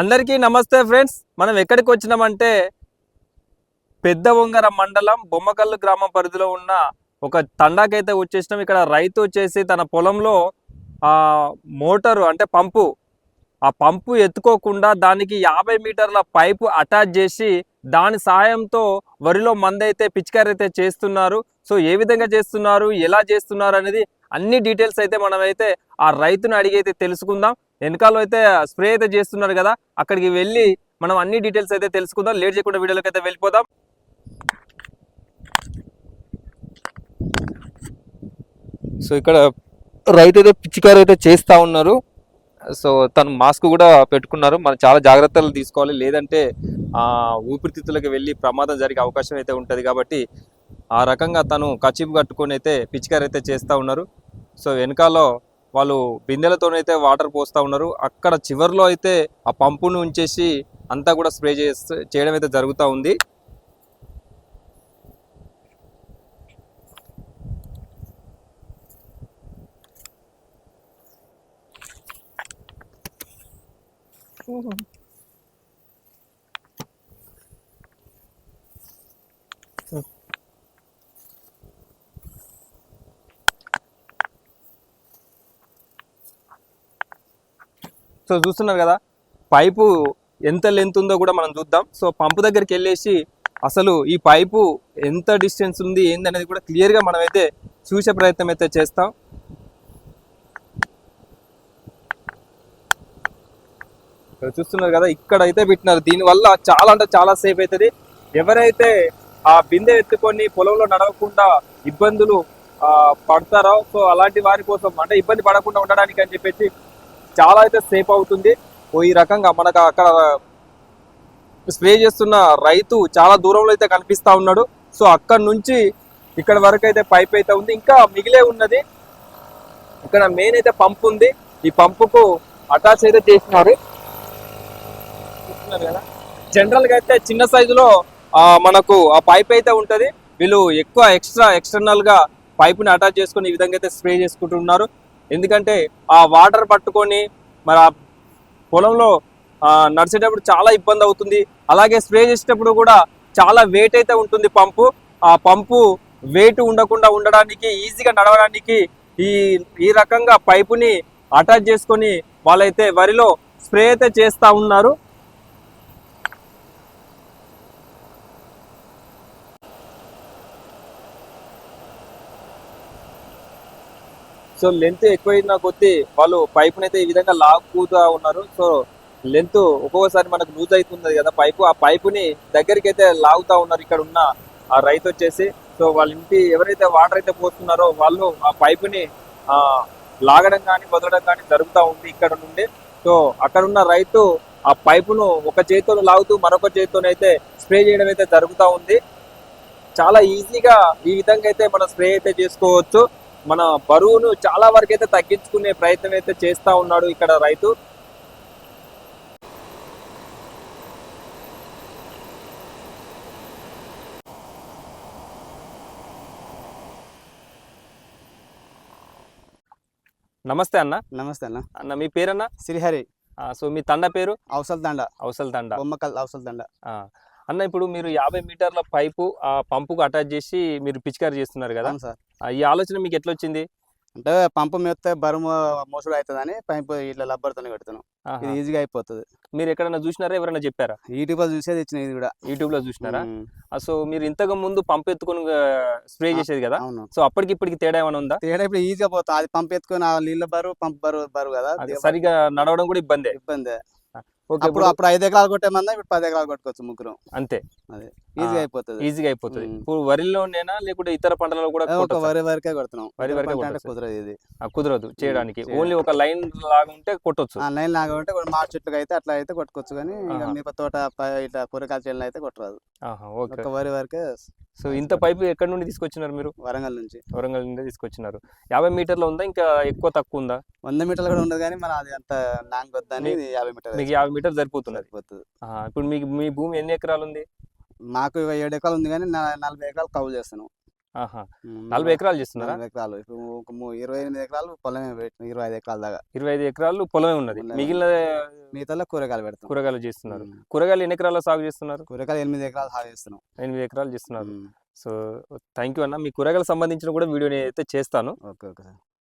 అందరికీ నమస్తే ఫ్రెండ్స్. మనం ఎక్కడికి వచ్చినామంటే పెద్ద ఉంగర మండలం బొమ్మకల్లు గ్రామం పరిధిలో ఉన్న ఒక తండాకైతే వచ్చేసినాం. ఇక్కడ రైతు వచ్చేసి తన పొలంలో ఆ మోటారు అంటే పంపు ఆ పంపు ఎత్తుకోకుండా దానికి యాభై మీటర్ల పైపు అటాచ్ చేసి దాని సహాయంతో వరిలో మందైతే పిచికారీ అయితే చేస్తున్నారు. సో ఏ విధంగా చేస్తున్నారు ఎలా చేస్తున్నారు అనేది అన్ని డీటెయిల్స్ అయితే మనమైతే ఆ రైతుని అడిగి అయితే తెలుసుకుందాం. వెనకాల అయితే స్ప్రే అయితే చేస్తున్నారు కదా అక్కడికి వెళ్ళి మనం అన్ని డీటెయిల్స్ అయితే తెలుసుకుందాం. లేట్ చేయకుండా వీడియోలోకి అయితే వెళ్ళిపోదాం. సో ఇక్కడ రైతు అయితే పిచ్చికారు అయితే చేస్తూ ఉన్నారు. సో తను మాస్క్ కూడా పెట్టుకున్నారు. మనం చాలా జాగ్రత్తలు తీసుకోవాలి. లేదంటే ఊపిరితిత్తులకు వెళ్ళి ప్రమాదం జరిగే అవకాశం అయితే ఉంటుంది కాబట్టి ఆ రకంగా తను కచీపు కట్టుకొని అయితే పిచ్చికారు అయితే చేస్తూ ఉన్నారు. సో వెనకాల వాళ్ళు బిందెలతోనైతే వాటర్ పోస్తూ ఉన్నారు. అక్కడ చివర్లో అయితే ఆ పంపును ఉంచేసి అంతా కూడా స్ప్రే చేస్తూ చేయడం అయితే జరుగుతూ ఉంది. సో చూస్తున్నారు కదా పైపు ఎంత లెంత్ ఉందో కూడా మనం చూద్దాం. సో పంపు దగ్గరికి వెళ్ళేసి అసలు ఈ పైపు ఎంత డిస్టెన్స్ ఉంది ఏందనేది కూడా క్లియర్గా మనమైతే చూసే ప్రయత్నం అయితే చేస్తాం. ఇక్కడ చూస్తున్నారు కదా ఇక్కడ అయితే పెట్టినారు. దీనివల్ల చాలా అంటే చాలా సేఫ్ అవుతుంది. ఎవరైతే ఆ బిందె ఎత్తుకొని పొలంలో నడవకుండా ఇబ్బందులు ఆ, పడతారో సో అలాంటి వారి కోసం అంటే ఇబ్బంది పడకుండా ఉండడానికి అని చెప్పేసి చాలా అయితే సేఫ్ అవుతుంది. ఓ ఈ రకంగా మనకు అక్కడ స్ప్రే చేస్తున్న రైతు చాలా దూరంలో అయితే కనిపిస్తా ఉన్నాడు. సో అక్కడ నుంచి ఇక్కడ వరకు అయితే పైప్ అయితే ఉంది. ఇంకా మిగిలే ఉన్నది. ఇక్కడ మెయిన్ అయితే పంప్ ఉంది. ఈ పంపుకు అటాచ్ అయితే చేసినారు. జనరల్గా కదా? అయితే చిన్న సైజులో మనకు ఆ పైప్ అయితే ఉంటుంది. వీళ్ళు ఎక్కువ ఎక్స్ట్రా ఎక్స్టర్నల్గా పైప్ని అటాచ్ చేసుకొని ఈ విధంగా అయితే స్ప్రే చేసుకుంటున్నారు. ఎందుకంటే ఆ వాటర్ పట్టుకొని మరి ఆ పొలంలో నడిచేటప్పుడు చాలా ఇబ్బంది అవుతుంది. అలాగే స్ప్రే చేసేటప్పుడు కూడా చాలా వెయిట్ అయితే ఉంటుంది పంపు. ఆ పంపు వెయిట్ ఉండకుండా ఉండడానికి ఈజీగా నడవడానికి ఈ ఈ రకంగా పైపుని అటాచ్ చేసుకొని వాళ్ళైతే వరిలో స్ప్రే అయితే చేస్తూ ఉన్నారు. సో లెంత్ ఎక్కువైన కొద్దీ వాళ్ళు పైపుని అయితే ఈ విధంగా లాక్కుతా ఉన్నారు. సో లెంత్ ఒక్కొక్కసారి మనకు లూజ్ అవుతుంది కదా పైపు ఆ పైపుని దగ్గరికి అయితే లాగుతా ఉన్నారు ఇక్కడ ఉన్న ఆ రైతు వచ్చేసి. సో వాళ్ళ ఇంటి ఎవరైతే వాటర్ అయితే పోస్తున్నారో వాళ్ళు ఆ పైపుని లాగడం కానీ వదలడం కానీ జరుగుతూ ఉంది ఇక్కడ నుండి. సో అక్కడ ఉన్న రైతు ఆ పైపును ఒక చేతితో లాగుతూ మరొక చేతితోనైతే స్ప్రే చేయడం అయితే జరుగుతూ ఉంది. చాలా ఈజీగా ఈ విధంగా అయితే మనం స్ప్రే అయితే చేసుకోవచ్చు. మన బరువును చాలా వరకు అయితే తగ్గించుకునే ప్రయత్నం అయితే చేస్తా ఉన్నాడు ఇక్కడ రైతు. నమస్తే అన్న. నమస్తే అన్న. అన్న మీ పేరన్న? శ్రీహరి సో మీ తండ పేరు? అవసల దండ అవసల తండ. బొమ్మకల్ అవసల ఆ. అన్న ఇప్పుడు మీరు యాభై మీటర్ల పైపు ఆ పంపుకు అటాచ్ చేసి మీరు పిచికారి చేస్తున్నారు కదా? సార్. ఈ ఆలోచన మీకు ఎట్లా వచ్చింది అంటే పంపు మెత్తే బరువు మోసుడు అవుతుందని పైపు ఇట్లా లబ్బర్తో పెడుతున్నాం. ఇది ఈజీగా అయిపోతుంది. మీరు ఎక్కడైనా చూసినారా? ఎవరైనా చెప్పారా? యూట్యూబ్లో చూసేది ఇచ్చిన ఇది కూడా. యూట్యూబ్లో చూసినారా సో మీరు ఇంతకు ముందు పంపు ఎత్తుకొని స్ప్రే. చేసేది కదా? సో అప్పటికి ఇప్పటికి తేడా ఏమైనా ఉందా? తేడా ఇప్పుడు ఈజీగా పోతాం. అది పంపు ఎత్తుకొని ఆ నీళ్ళ బరువు పంపు బరువు బరువు కదా. సరిగా నడవడం కూడా ఇబ్బందే. ఇబ్బంది. అప్పుడు అప్పుడు ఐదు ఎకరాలు కొట్టే మంది ఇప్పుడు పది ఎకరాలు కొట్టుకోవచ్చు ముగ్గురు. అంతే. ఈజీగా ఆ, అయిపోతుంది. ఈజీగా అయిపోతుంది. ఇప్పుడు వరిలోనేనా లేకుంటే ఇతర పంటలలో కూడా ఒక? వరి వరకే కొడుతున్నాం. వరి వరకే. కుదరదు ఇది. ఆ, కుదరదు చేయడానికి. ఓన్లీ ఒక లైన్ లాగా ఉంటే కొట్టొచ్చు. ఆ లైన్ లాగా ఉంటే మామిడి చెట్లుగా అయితే అట్లా అయితే కొట్టుకోవచ్చు. కానీ. మిగతా తోట ఇట్లా కూరగాయల చెట్లు అయితే కొట్టరాదు. ఒక వరి వరకే సో ఇంత పైపు ఎక్కడి నుండి తీసుకొచ్చినారు మీరు? వరంగల్ నుంచి. వరంగల్ నుండి తీసుకొచ్చినారు. యాభై మీటర్ల ఉందా? ఇంకా ఎక్కువ తక్కువ ఉందా? వంద మీటర్లు కూడా ఉండదు కానీ మన అది అంత లాంగ్ వద్దని యాభై మీటర్లు మీకు యాభై మీటర్లు సరిపోతున్నది. సరిపోతుంది. ఇప్పుడు మీకు మీ భూమి ఎన్ని ఎకరాలు ఉంది? మాకు ఇక ఏడు ఎకరాలు ఉంది కానీ నలభై ఎకరాలు కౌలు ఆహా ఉమ్, నలభై ఎకరాలు చేస్తున్నారా? ఎకరాలు. ఇప్పుడు ఒక ఇరవై ఎనిమిది ఎకరాలు పొలమే ఇరవై ఐదు ఎకరాల దాకా. ఇరవై ఐదు ఎకరాలు పొలమే ఉన్నది. మిగిలిన మిగతా కూరగాయలు పెడతాం. కూరగాయలు చేస్తున్నారు. కూరగాయలు ఎన్ని ఎకరాల సాగు చేస్తున్నారు? కూరగాయలు ఎనిమిది ఎకరాలు సాగు చేస్తున్నాం. ఎనిమిది ఎకరాలు చేస్తున్నారు. సో థ్యాంక్ యూ అన్న. మీ కూరగాయలకు సంబంధించిన కూడా వీడియో అయితే చేస్తాను. Okay okay sir.